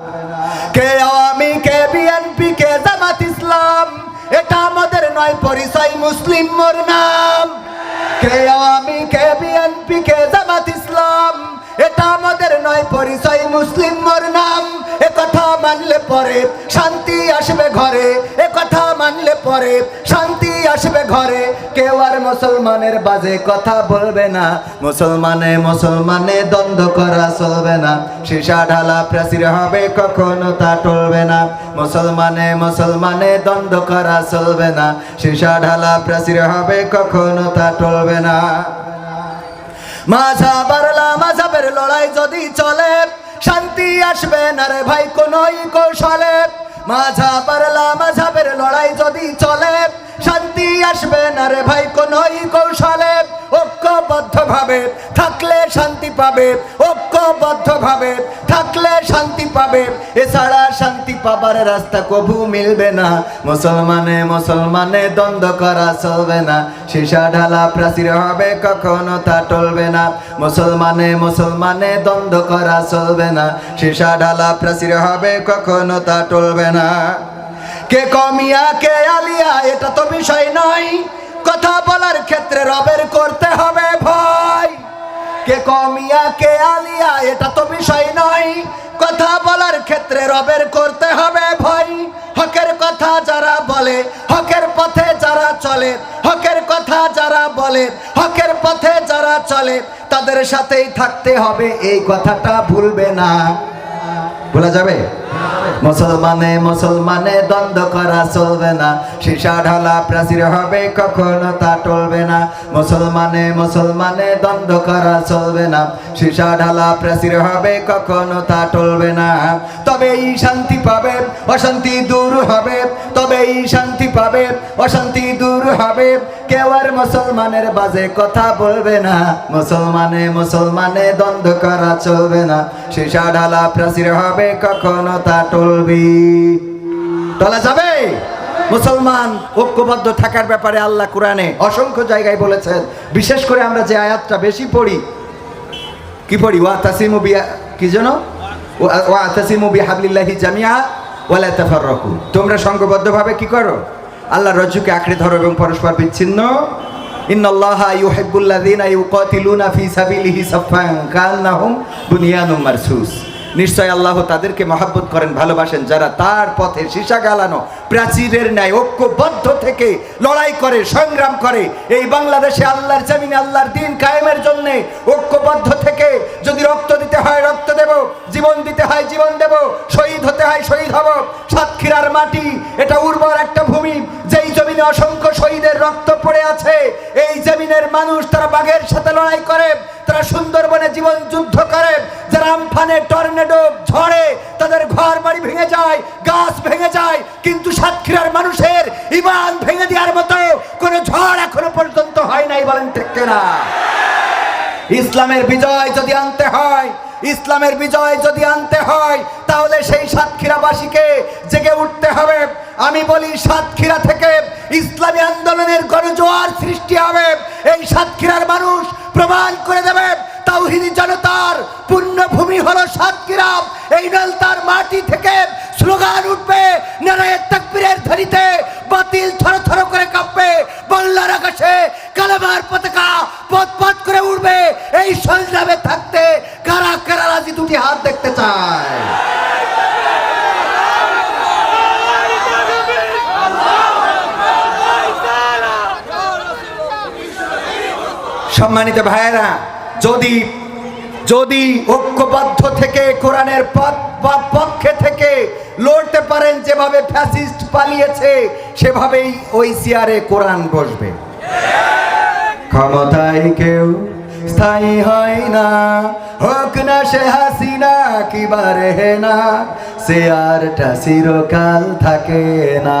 কে আওয়ামী কে বিএনপি কে জামাত ইসলাম? এটা আমাদের নয়, পরিচয় মুসলিম মোর নাম। কে আওয়ামী কে বিএনপি কে জামাত ইসলাম? এটা আমাদের নয়, পরিচয় মুসলিম মোর নাম। মানলে পরে শান্তি আসবে ঘরে। এ কথা মানলে পরে শান্তি আসবে ঘরে। কেউ আর মুসলমানের বাজে কথা বলবে না। মুসলমানে মুসলমানে দ্বন্দ্ব করা চলবে না। সীসা ঢালা প্রাচীর হবে, কখনো তা টলবে না। মুসলমানে মুসলমানে দ্বন্দ্ব করা চলবে না। সীসা ঢালা প্রাচীর হবে, কখনো তা টলবে না। মাঝা বারলা মাঝাবের লড়াই যদি চলে শান্তি আসবে না রে ভাই কোনই কৌশলে। মাঝা পারলা মাঝাবের লড়াই যদি চলে শান্তি আসবে না রে ভাই, কোনই কৌশলে। ঐক্যবদ্ধ ভাবে থাকলে শান্তি পাবে ঐক্যবদ্ধ ভাবে থাকলে শান্তি পাবে। এছাড়া শান্তি পাবার রাস্তা কভু মিলবে না। মুসলমানে মুসলমানে দ্বন্দ্ব করা চলবে না। সীসা ঢালা প্রাচীর হবে, কখনো তা টলবে না। মুসলমানে মুসলমানে দ্বন্দ্ব করা চলবে না। সীসা ঢালা প্রাচীর হবে, কখনো তা টলবে না। কে কমিয়া, কে আলিয়া, এটা তো বিষয় নয়। কথা বলার ক্ষেত্রে রবের করতে হবে ভয়। কে কমিয়া, কে আলিয়া, এটা তো বিষয় নয়। কথা বলার ক্ষেত্রে রবের করতে হবে ভয়। হকের কথা যারা বলে, হকের পথে যারা চলে, হকের কথা যারা বলে, হকের পথে যারা চলে, তাদের সাথেই থাকতে হবে, এই কথাটা ভুলবে না। ভোলা যাবে? মুসলমানে মুসলমানে দ্বন্দ্ব করা চলবে না। সীসা ঢালা প্রাচীর হবে, কখনো তা টলবে না। মুসলমানে মুসলমানে দ্বন্দ্ব করা চলবে না। সীসা ঢালা প্রাচীর হবে, কখনো তা টলবে না। তবেই শান্তি পাবে, অশান্তি দূর হবে। তবেই শান্তি পাবে, অশান্তি দূর হবে। কেউ আর মুসলমানের বাজে কথা বলবে না। মুসলমানে মুসলমানে দ্বন্দ্ব করা চলবে না। সীসা ঢালা প্রাচীর হবে, কখনো তা টলবি। টলা যাবে? মুসলমান ঐক্যবদ্ধ থাকার ব্যাপারে আল্লাহ কোরআনে অসংখ্য জায়গায় বলেছেন। বিশেষ করে আমরা যে আয়াতটা বেশি পড়ি, কি পড়ি? ওয়া তাসিমু বিয়া কি ওয়া- ওয়া তাসিমু বিহাবলিল্লাহি জামিয়া ওয়ালা তাফাররাকু। তোমরা সংঘবদ্ধভাবে কি করো? আল্লাহ রজ্জুকে আঁকড়ে ধরো এবং পরস্পর বিচ্ছিন্ন। ইন্নাল্লাহা ইউহিব্বুল্লাযীনা ইউকাতিলুনা ফি সাবিলিহি সাফফান কান্নাহুম বুনিয়ানুম মারসুস। নিশ্চয় আল্লাহ তাদেরকে মহাব্বত করেন, ভালোবাসেন। যারা তার পথে সীসা গালানো, প্রাচীরের ন্যায় ঐক্যবদ্ধ থেকে লড়াই করে, সংগ্রাম করে, এই বাংলাদেশে আল্লাহর জমিনে আল্লাহর দিন কায়েমের জন্য ঐক্যবদ্ধ থেকে যদি রক্ত দিতে হয়, রক্ত দেব, জীবন দিতে হয়, জীবন দেব, শহীদ হতে হয়, শহীদ হব। সাতক্ষীরার মাটি, এটা উর্বর একটা ভূমি, যেই জমিনে অসংখ্য শহীদের রক্ত পড়ে আছে। এই জমিনের মানুষ তারা বাঘের সাথে লড়াই করে, তারা সুন্দরবনে জীবন যুদ্ধ করে, যারা আমফানে টর্নেডো ঝড়ে, তাদের ঘর বাড়ি ভেঙে যায়, গাছ ভেঙে যায়, কিন্তু সাতক্ষীরার মানুষের ইমান ভেঙে দেওয়ার মতো কোনো ঝড় এখনও পর্যন্ত হয় নাই বলেন ঠিক না ইসলামের বিজয় যদি আনতে হয় ইসলামের বিজয় যদি আনতে হয়, তাহলে সেই সাতক্ষীরাবাসীকে জেগে উঠতে হবে। আমি বলি, সাতক্ষীরা থেকে ইসলামী আন্দোলনের গণজোয়ার সৃষ্টি হবে। এই সাতক্ষীরার মানুষ প্রমাণ করে দেবে, তাওহিদি জনতার পুণ্যভূমি হলো সাতক্ষীরা। এই নলতার মাটি থেকে স্লোগান উঠবে নারায়ের তাকবীরের ধ্বনিতে বাতিল থর থর করে কাঁপবে বাংলার আকাশে, কালামার পতাকা পথ পথ করে উঠবে এই সংগ্রামে থাকতে কারা কারা রাজি দুটি হাত দেখতে চায় সম্মানিত ভাইয়েরা, যদি যদি ঐক্যবদ্ধ থেকে কোরআনের পক্ষে থেকে লড়তে পারেন যেভাবে ফ্যাসিস্ট পালিয়েছে, সেভাবেই ওই চেয়ারে কোরআন বসবে। ক্ষমতায় কেউ স্থায়ী হয় না, হোক না সে হাসিনা কিবারে না সে আরটা চিরকাল থাকে না।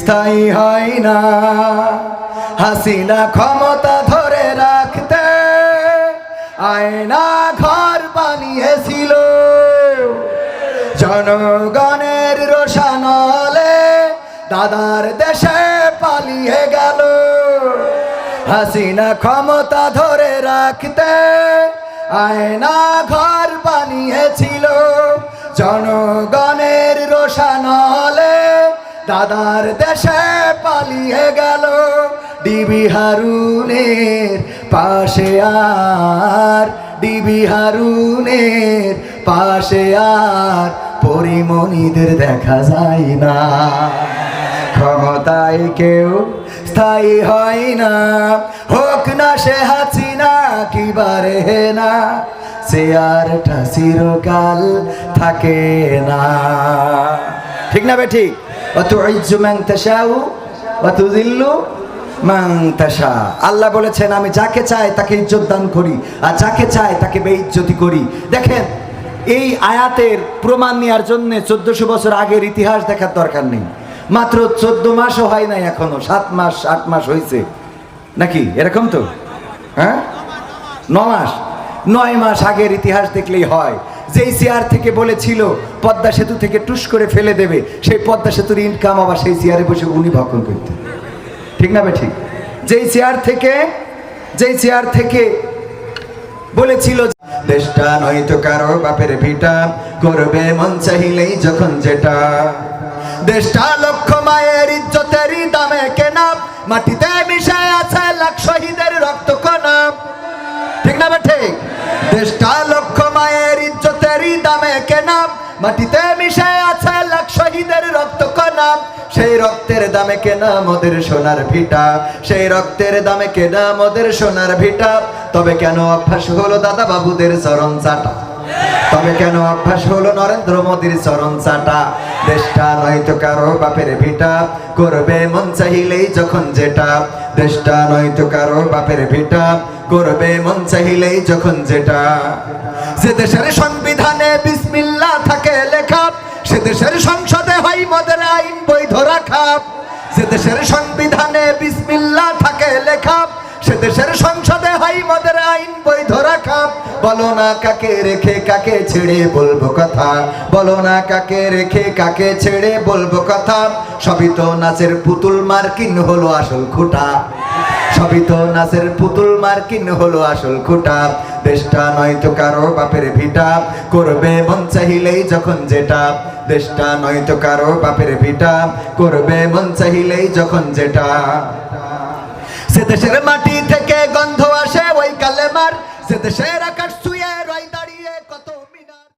স্থায়ী হয় না। হাসিনা ক্ষমতা ধরে রাখতে আয়না ঘর বানিয়েছিল। জনগণের রোশানলে দাদার দেশে পালিয়ে গেল। হাসিনা ক্ষমতা ধরে রাখতে আয়না ঘর বানিয়েছিল। জনগণের দাদার দেশে পালিয়ে গেল ডিবি হারুনের পাশে আর, ডিবি হারুনের পাশে আর, পরিমণিদের দেখা যায় না। ক্ষমতায় কেউ স্থায়ী হয় না। হোক না সে হাসিনা কিবারে না, সে আরটা চিরকাল থাকে না। ঠিক না বে ঠিক? অত দিল্লু মান তাশা আল্লাহ বলেছেন, আমি যাকে চাই তাকে ইজ্জত দান করি, আর যাকে চাই তাকে বেইজ্জতি করি। দেখেন, এই আয়াতের প্রমাণ নেওয়ার জন্য চোদ্দশো বছর আগের ইতিহাস দেখার দরকার নেই। মাত্র চোদ্দ মাসও হয় নাই এখনও, সাত মাস, আট মাস হয়েছে নাকি? এরকম তো? হ্যাঁ? ন মাস। নয় মাস আগের ইতিহাস দেখলেই হয়। যেই চেয়ার থেকে বলেছিল, পদ্মা সেতু থেকে টুস করে ফেলে দেবে, সেই পদ্মা সেতুর ইনকাম আবার সেই চেয়ারে বসে উনি ভক্ষণ করতেন। ঠিক না ঠিক যেই চেয়ার থেকে, যেই চেয়ার থেকে বলেছিল দেশটা নয়তো কারও বাপের ভিটা করবে মন চাহিলেই যখন যেটা। দেশটা লক্ষ মায়ের ইজ্জতেরই দামে কেনা, মাটিতে মিশে আছে লাখ শহীদের রক্ত কণা। ঠিক না ঠিক দেশটা লক্ষ মায়ের মাটিতে মিশে আছে লাখ শহীদের রক্ত কণা। সেই রক্তের দামে কেনা মোদের সোনার ভিটা। সেই রক্তের দামে কেনা মোদের সোনার ভিটা। তবে কেন অভ্যাস হলো দাদা বাবুদের চরণ চাটা? তবে কেন অভ্যাস হলো নরেন্দ্র মোদীর চরণ চাটা? দেশটা নয়তো কারও বাপের ভিটা। করবে মন চাহিলেই যখন যেটা। দেশটা নয়তো কারও বাপের ভিটা। করবে মন চাহিলেই যখন যেটা। যে দেশের সংবিধানে দেশের সংসদে হয় মদের আইন, বৈধ রাখা যে দেশের সংবিধানে বিসমিল্লা থাকে লেখা সে দেশের সংসদে হয় মদের আইন, বৈধ রাখা বলো না কাকে রেখে কাকে ছেড়ে বলব কথা? বলো না কাকে রেখে কাকে ছেড়ে বলব কথা? সবই তো নাচের পুতুল মার্কিন হলো আসল খুঁটা। সবই তো নাচের পুতুল, মার্কিন হলো আসল খুঁটা। দেশটা নয়তো কারও বাপের ভিটা। করবে মন চাহিলেই যখন যেটা। দেশটা নয়তো কারও বাপের ভিটা। করবে মন চাহিলেই যখন যেটা। সে দেশের মাটি থেকে গন্ধ আসে ওই কালেমার। সে দেশের আকাশ ছুঁয়ে রয়